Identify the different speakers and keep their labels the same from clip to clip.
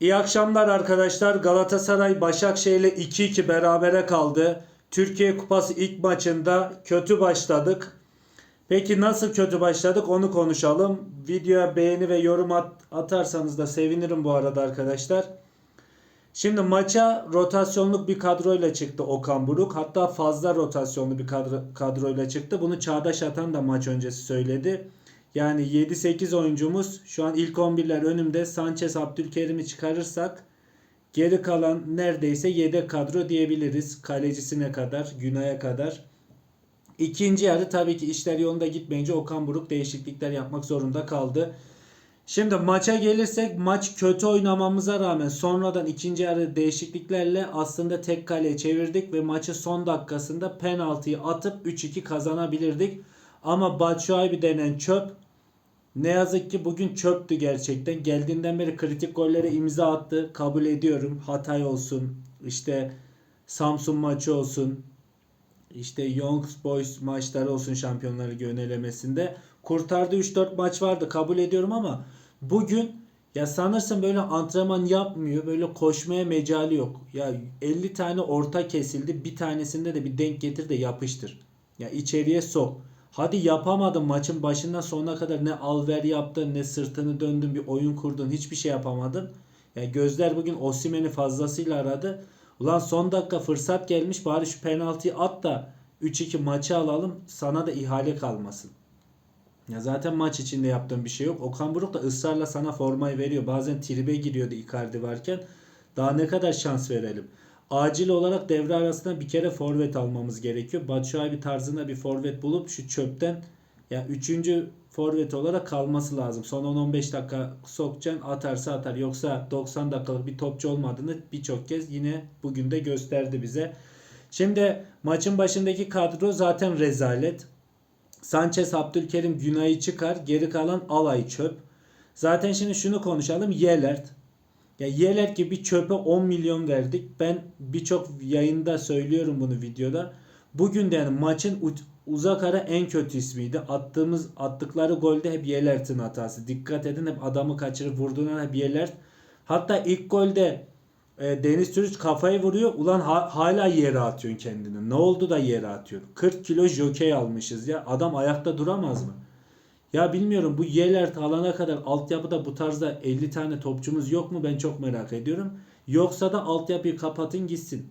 Speaker 1: İyi akşamlar arkadaşlar. Galatasaray Başakşehir'le 2-2 berabere kaldı. Türkiye Kupası ilk maçında kötü başladık. Peki nasıl kötü başladık onu konuşalım. Videoya beğeni ve yorum at- atarsanız da sevinirim bu arada arkadaşlar. Şimdi maça rotasyonluk bir kadroyla çıktı Okan Buruk. Hatta fazla rotasyonlu bir kadro, kadroyla çıktı. Bunu Çağdaş Atan da maç öncesi söyledi. Yani 7-8 oyuncumuz şu an ilk 11'ler önümde. Sanchez, Abdülkerim'i çıkarırsak geri kalan neredeyse yedek kadro diyebiliriz. Kalecisine kadar, Günay'a kadar. İkinci yarı tabii ki işler yolunda gitmeyince Okan Buruk değişiklikler yapmak zorunda kaldı. Şimdi maça gelirsek maç kötü oynamamıza rağmen sonradan ikinci yarı değişikliklerle aslında tek kaleye çevirdik ve maçı son dakikasında penaltıyı atıp 3-2 kazanabilirdik. Ama Batshuayi denen çöp ne yazık ki bugün çöptü gerçekten. Geldiğinden beri kritik gollere imza attı. Kabul ediyorum. Hatay olsun. işte Samsun maçı olsun. işte Young Boys maçları olsun Şampiyonlar Ligi önelemesinde. Kurtardı 3-4 maç vardı kabul ediyorum ama bugün ya sanırsın böyle antrenman yapmıyor. Böyle koşmaya mecali yok. Ya 50 tane orta kesildi. Bir tanesinde de bir denk getir de yapıştır. Ya içeriye sok. Hadi yapamadın maçın başından sonuna kadar ne alver yaptın ne sırtını döndün bir oyun kurdun hiçbir şey yapamadın. Ya gözler bugün Osimhen'i fazlasıyla aradı. Ulan son dakika fırsat gelmiş bari şu penaltıyı at da 3-2 maçı alalım sana da ihale kalmasın. Ya zaten maç içinde yaptığın bir şey yok. Okan Buruk da ısrarla sana formayı veriyor. Bazen tribe giriyordu Icardi varken. Daha ne kadar şans verelim? Acil olarak devre arasında bir kere forvet almamız gerekiyor. Batshuayi tarzında bir forvet bulup şu çöpten ya üçüncü forvet olarak kalması lazım. Son 10-15 dakika sokacaksın atarsa atar. Yoksa 90 dakikalık bir topçu olmadığını birçok kez yine bugün de gösterdi bize. Şimdi maçın başındaki kadro zaten rezalet. Sanchez, Abdülkerim, Günay'ı çıkar. Geri kalan alay çöp. Zaten şimdi şunu konuşalım. Yelert. Ya Yelert gibi bir çöpe 10 milyon verdik. Ben birçok yayında söylüyorum bunu videoda. Bugün de yani maçın uzak ara en kötü ismiydi. Attığımız attıkları golde hep Yelert'in hatası. Dikkat edin hep adamı kaçırıp vurduğuna hep Yelert. Hatta ilk golde e, Deniz Türüç kafayı vuruyor. Ulan ha- hala yere atıyorsun kendini. Ne oldu da yere atıyorsun? 40 kilo jokey almışız ya. Adam ayakta duramaz mı? Ya bilmiyorum bu Yelert alana kadar altyapıda bu tarzda 50 tane topçumuz yok mu ben çok merak ediyorum. Yoksa da altyapıyı kapatın gitsin.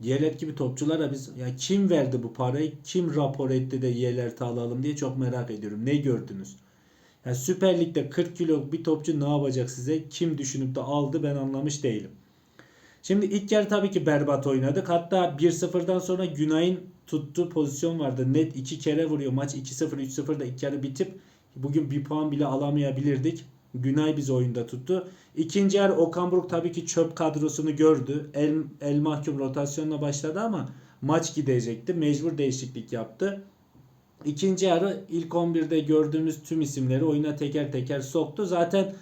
Speaker 1: Yelert gibi topçulara biz ya kim verdi bu parayı? Kim rapor etti de Yelert'i alalım diye çok merak ediyorum. Ne gördünüz? Ya Süper Lig'de 40 kilo bir topçu ne yapacak size? Kim düşünüp de aldı ben anlamış değilim. Şimdi ilk yarı tabii ki berbat oynadık. Hatta 1-0'dan sonra Günay'ın tuttuğu pozisyon vardı. Net iki kere vuruyor. Maç 2-0 3-0'da ilk yarı bitip bugün bir puan bile alamayabilirdik. Günay bizi oyunda tuttu. İkinci yarı Okan Buruk tabii ki çöp kadrosunu gördü. El, el mahkum rotasyonla başladı ama maç gidecekti. Mecbur değişiklik yaptı. İkinci yarı ilk 11'de gördüğümüz tüm isimleri oyuna teker teker soktu. Zaten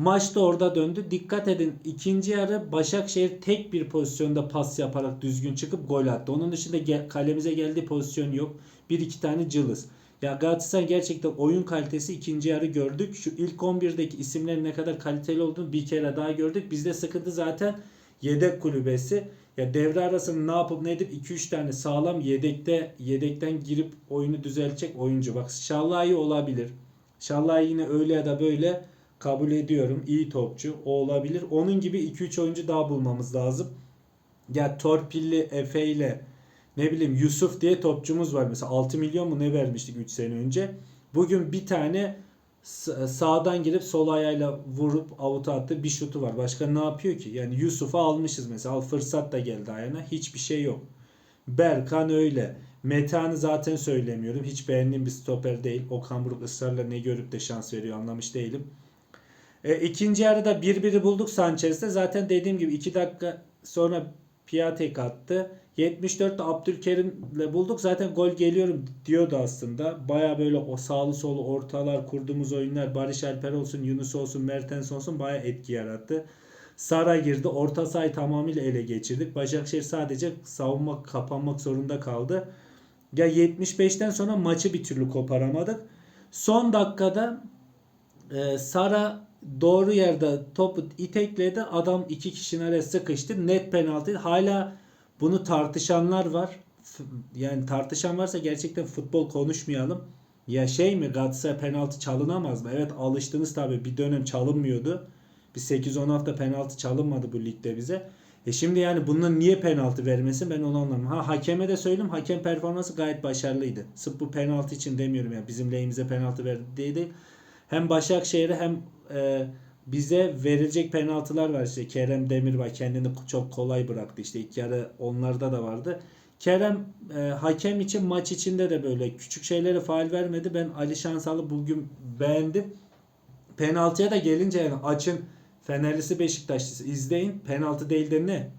Speaker 1: maç da orada döndü. Dikkat edin ikinci yarı Başakşehir tek bir pozisyonda pas yaparak düzgün çıkıp gol attı. Onun dışında kalemize geldiği pozisyon yok. Bir iki tane cılız. Ya Galatasaray gerçekten oyun kalitesi ikinci yarı gördük. Şu ilk 11'deki isimlerin ne kadar kaliteli olduğunu bir kere daha gördük. Bizde sıkıntı zaten yedek kulübesi. Ya devre arasında ne yapıp ne edip 2-3 tane sağlam yedekte yedekten girip oyunu düzeltecek oyuncu. Bak Şallahi olabilir. Şallahi yine öyle ya da böyle kabul ediyorum. İyi topçu. O olabilir. Onun gibi 2-3 oyuncu daha bulmamız lazım. Ya Torpilli Efe ile ne bileyim Yusuf diye topçumuz var. Mesela 6 milyon mu ne vermiştik 3 sene önce. Bugün bir tane sağdan girip sol ayağıyla vurup avuta attı bir şutu var. Başka ne yapıyor ki? Yani Yusuf'u almışız mesela. Fırsat da geldi ayağına. Hiçbir şey yok. Berkan öyle. Metehan'ı zaten söylemiyorum. Hiç beğendiğim bir stoper değil. Okan Buruk ısrarla ne görüp de şans veriyor anlamış değilim. E, ikinci yarıda 1-1'i bulduk Sanchez'de. Zaten dediğim gibi 2 dakika sonra Piatek attı. 74'te Abdülkerim'le bulduk. Zaten gol geliyorum diyordu aslında. Baya böyle o sağlı solu ortalar kurduğumuz oyunlar Barış Alper olsun, Yunus olsun, Mertens olsun baya etki yarattı. Sara girdi. Orta sahayı tamamıyla ele geçirdik. Başakşehir sadece savunmak, kapanmak zorunda kaldı. Ya 75'ten sonra maçı bir türlü koparamadık. Son dakikada e, Sara doğru yerde topu itekledi. Adam iki kişinin araya sıkıştı. Net penaltı. Hala bunu tartışanlar var. Yani tartışan varsa gerçekten futbol konuşmayalım. Ya şey mi Galatasaray penaltı çalınamaz mı? Evet alıştınız tabii bir dönem çalınmıyordu. Bir 8-10 hafta penaltı çalınmadı bu ligde bize. E şimdi yani bunun niye penaltı vermesin ben onu anlamıyorum. Ha hakeme de söyleyeyim hakem performansı gayet başarılıydı. Sırf bu penaltı için demiyorum ya bizim lehimize penaltı verdi diye değil. Hem Başakşehir'e hem e, bize verilecek penaltılar var işte. Kerem Demirbay kendini çok kolay bıraktı işte ilk yarı onlarda da vardı. Kerem e, hakem için maç içinde de böyle küçük şeylere faal vermedi. Ben Ali Şansal'ı bugün beğendim. Penaltıya da gelince yani açın Fenerlisi Beşiktaşlısı izleyin. Penaltı değil de ne?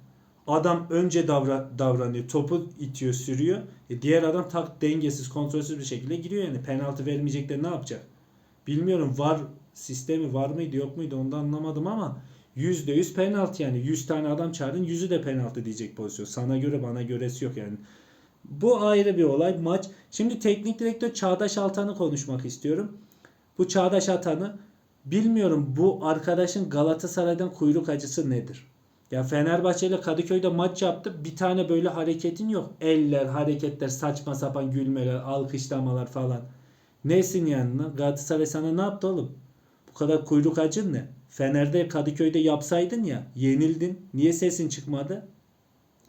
Speaker 1: Adam önce davra, davranıyor. Topu itiyor, sürüyor. E diğer adam tak dengesiz, kontrolsüz bir şekilde giriyor yani. Penaltı vermeyecek de ne yapacak? Bilmiyorum var sistemi var mıydı yok muydu onu da anlamadım ama %100 penaltı yani. 100 tane adam çağırın 100'ü de penaltı diyecek pozisyon. Sana göre bana göresi yok yani. Bu ayrı bir olay. Maç. Şimdi teknik direktör Çağdaş Altan'ı konuşmak istiyorum. Bu Çağdaş Altan'ı bilmiyorum bu arkadaşın Galatasaray'dan kuyruk acısı nedir? Ya Fenerbahçe ile Kadıköy'de maç yaptı. Bir tane böyle hareketin yok. Eller, hareketler, saçma sapan gülmeler, alkışlamalar falan. Nesin yani? lan? Galatasaray sana ne yaptı oğlum? Bu kadar kuyruk acın ne? Fener'de Kadıköy'de yapsaydın ya yenildin. Niye sesin çıkmadı?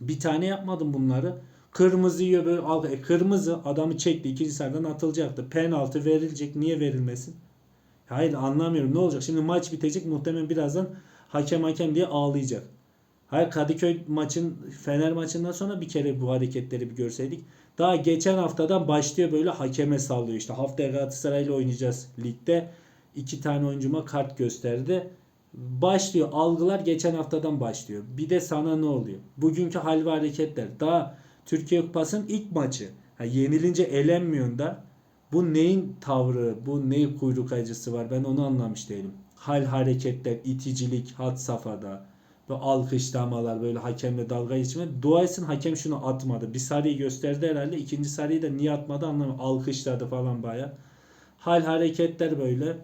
Speaker 1: Bir tane yapmadın bunları. Kırmızı yiyor al- e, kırmızı adamı çekti ikinci sarıdan atılacaktı. Penaltı verilecek. Niye verilmesin? Hayır anlamıyorum. Ne olacak? Şimdi maç bitecek. Muhtemelen birazdan hakem hakem diye ağlayacak. Hayır Kadıköy maçın Fener maçından sonra bir kere bu hareketleri bir görseydik. Daha geçen haftadan başlıyor böyle hakeme sallıyor. İşte haftaya Galatasaray'la oynayacağız ligde. İki tane oyuncuma kart gösterdi. Başlıyor. Algılar geçen haftadan başlıyor. Bir de sana ne oluyor? Bugünkü hal ve hareketler. Daha Türkiye Kupası'nın ilk maçı. Ha, yenilince elenmiyorsun da. Bu neyin tavrı, bu neyin kuyruk acısı var ben onu anlamış değilim. Hal hareketler, iticilik had safhada. Ve alkışlamalar böyle hakemle dalga geçme. Dua etsin hakem şunu atmadı. Bir sarıyı gösterdi herhalde. ikinci sarıyı da niye atmadı anlamadım. Alkışladı falan baya. Hal hareketler böyle.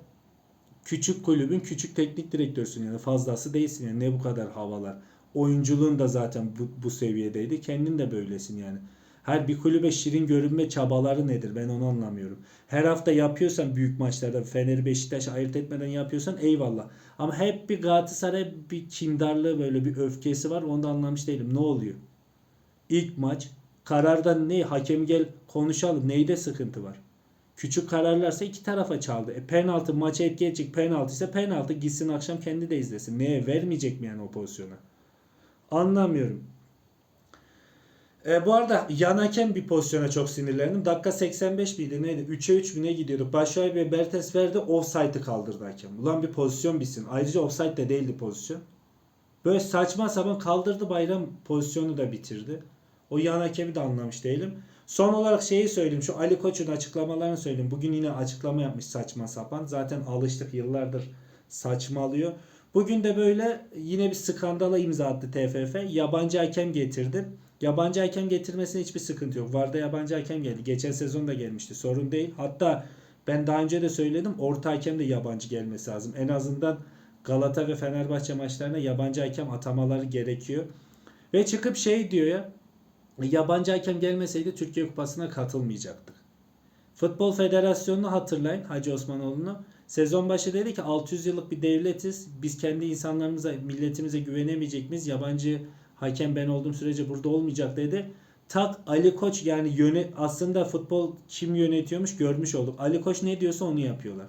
Speaker 1: Küçük kulübün küçük teknik direktörsün yani fazlası değilsin yani ne bu kadar havalar. Oyunculuğun da zaten bu, bu seviyedeydi. Kendin de böylesin yani. Her bir kulübe şirin görünme çabaları nedir ben onu anlamıyorum. Her hafta yapıyorsan büyük maçlarda Fener'i Beşiktaş'ı ayırt etmeden yapıyorsan eyvallah. Ama hep bir Galatasaray bir kindarlığı böyle bir öfkesi var onu da anlamış değilim. Ne oluyor? İlk maç kararda ne hakem gel konuşalım neyde sıkıntı var? Küçük kararlarsa iki tarafa çaldı. E penaltı maça etki edecek penaltı ise penaltı gitsin akşam kendi de izlesin. Neye vermeyecek mi yani o pozisyona? Anlamıyorum. E, bu arada yan bir pozisyona çok sinirlendim. Dakika 85 miydi neydi? 3'e 3 mü ne gidiyorduk? Başşuay ve Bertes verdi offside'ı kaldırdı hakem. Ulan bir pozisyon bitsin. Ayrıca offside de değildi pozisyon. Böyle saçma sapan kaldırdı bayram pozisyonu da bitirdi. O yan hakemi de anlamış değilim. Son olarak şeyi söyleyeyim. Şu Ali Koç'un açıklamalarını söyleyeyim. Bugün yine açıklama yapmış saçma sapan. Zaten alıştık yıllardır saçmalıyor. Bugün de böyle yine bir skandala imza attı TFF. Yabancı hakem getirdi. Yabancı hakem getirmesine hiçbir sıkıntı yok. Varda yabancı hakem geldi. Geçen sezon da gelmişti. Sorun değil. Hatta ben daha önce de söyledim. Orta hakem de yabancı gelmesi lazım. En azından Galata ve Fenerbahçe maçlarına yabancı hakem atamaları gerekiyor. Ve çıkıp şey diyor ya. Yabancı hakem gelmeseydi Türkiye Kupası'na katılmayacaktık. Futbol Federasyonu'nu hatırlayın Hacı Osmanoğlu'nu. Sezon başı dedi ki 600 yıllık bir devletiz. Biz kendi insanlarımıza, milletimize güvenemeyecek miyiz? Yabancı hakem ben olduğum sürece burada olmayacak dedi. Tak Ali Koç yani yöne, aslında futbol kim yönetiyormuş görmüş olduk. Ali Koç ne diyorsa onu yapıyorlar.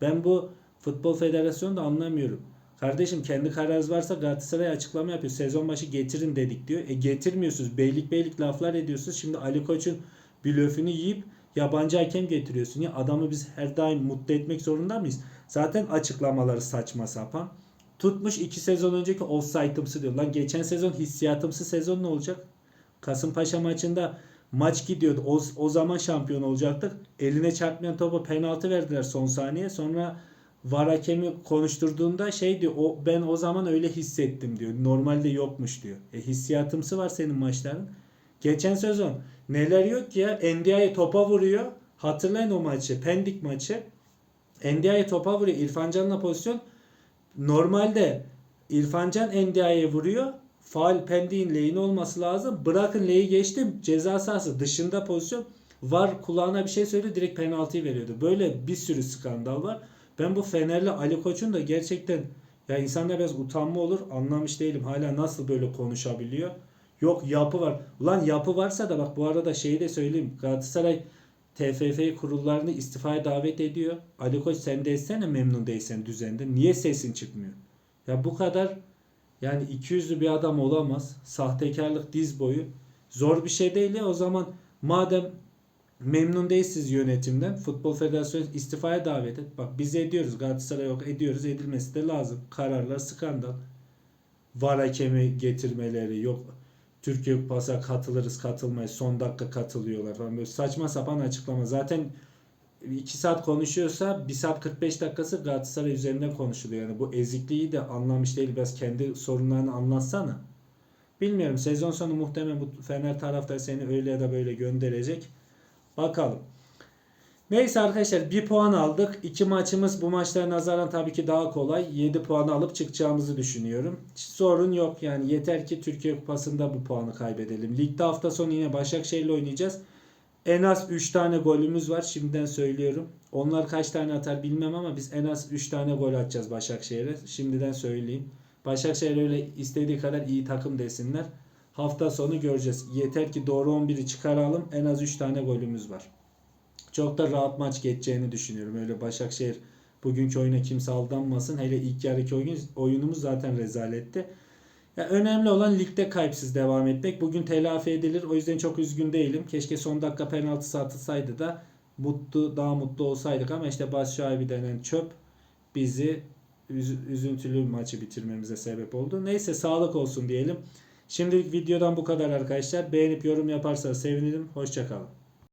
Speaker 1: Ben bu Futbol Federasyonu da anlamıyorum. Kardeşim kendi kararınız varsa Galatasaray açıklama yapıyor. Sezon başı getirin dedik diyor. E getirmiyorsunuz. Beylik beylik laflar ediyorsunuz. Şimdi Ali Koç'un blöfünü yiyip yabancı hakem getiriyorsun. Ya adamı biz her daim mutlu etmek zorunda mıyız? Zaten açıklamaları saçma sapan. Tutmuş iki sezon önceki offside'ımsı diyor. Lan geçen sezon hissiyatımsı sezon ne olacak? Kasımpaşa maçında maç gidiyordu. O, o zaman şampiyon olacaktık. Eline çarpmayan topa penaltı verdiler son saniye. Sonra VAR hakemi konuşturduğunda şey diyor o ben o zaman öyle hissettim diyor. Normalde yokmuş diyor. E hissiyatımsı var senin maçların. Geçen sezon neler yok ki ya Ndiaye topa vuruyor. Hatırlayın o maçı. Pendik maçı. Ndiaye topa vuruyor. İrfan Can'la pozisyon. Normalde İrfancan Endia'ya vuruyor. Faal Pendik'in lehine olması lazım. Bırakın lehi geçtim. Ceza sahası dışında pozisyon. Var kulağına bir şey söylüyor direkt penaltıyı veriyordu. Böyle bir sürü skandal var. Ben bu Fenerli Ali Koç'un da gerçekten ya insanda biraz utanma olur. Anlamış değilim. Hala nasıl böyle konuşabiliyor. Yok yapı var. Ulan yapı varsa da bak bu arada şeyi de söyleyeyim. Galatasaray TFF kurullarını istifaya davet ediyor. Ali Koç sen desene memnun değilsen düzende. Niye sesin çıkmıyor? Ya bu kadar yani iki yüzlü bir adam olamaz. Sahtekarlık diz boyu. Zor bir şey değil ya o zaman madem memnun değilsiniz yönetimden Futbol Federasyonu istifaya davet et. Bak biz ediyoruz Galatasaray yok ediyoruz edilmesi de lazım. Kararlar skandal. VAR hakemi getirmeleri yok. Türkiye Kupası'na katılırız katılmayız son dakika katılıyorlar falan böyle saçma sapan açıklama. Zaten 2 saat konuşuyorsa 1 saat 45 dakikası Galatasaray üzerinden konuşuluyor. Yani bu ezikliği de anlamış değil. Biraz kendi sorunlarını anlatsana. Bilmiyorum. Sezon sonu muhtemelen bu Fener taraftarı seni öyle ya da böyle gönderecek. Bakalım. Neyse arkadaşlar bir puan aldık. İki maçımız bu maçlara nazaran tabii ki daha kolay. 7 puanı alıp çıkacağımızı düşünüyorum. Hiç sorun yok yani yeter ki Türkiye Kupası'nda bu puanı kaybedelim. Ligde hafta sonu yine Başakşehir'le oynayacağız. En az 3 tane golümüz var şimdiden söylüyorum. Onlar kaç tane atar bilmem ama biz en az 3 tane gol atacağız Başakşehir'e. Şimdiden söyleyeyim. Başakşehir öyle istediği kadar iyi takım desinler. Hafta sonu göreceğiz. Yeter ki doğru 11'i çıkaralım. En az 3 tane golümüz var. Çok da rahat maç geçeceğini düşünüyorum. Öyle Başakşehir bugünkü oyuna kimse aldanmasın. Hele ilk yarıki oyun, oyunumuz zaten rezaletti. Ya önemli olan ligde kayıpsız devam etmek. Bugün telafi edilir. O yüzden çok üzgün değilim. Keşke son dakika penaltısı atılsaydı da mutlu daha mutlu olsaydık ama işte Başşuabi denen çöp bizi üz- üzüntülü maçı bitirmemize sebep oldu. Neyse sağlık olsun diyelim. Şimdilik videodan bu kadar arkadaşlar. Beğenip yorum yaparsanız sevinirim. Hoşçakalın.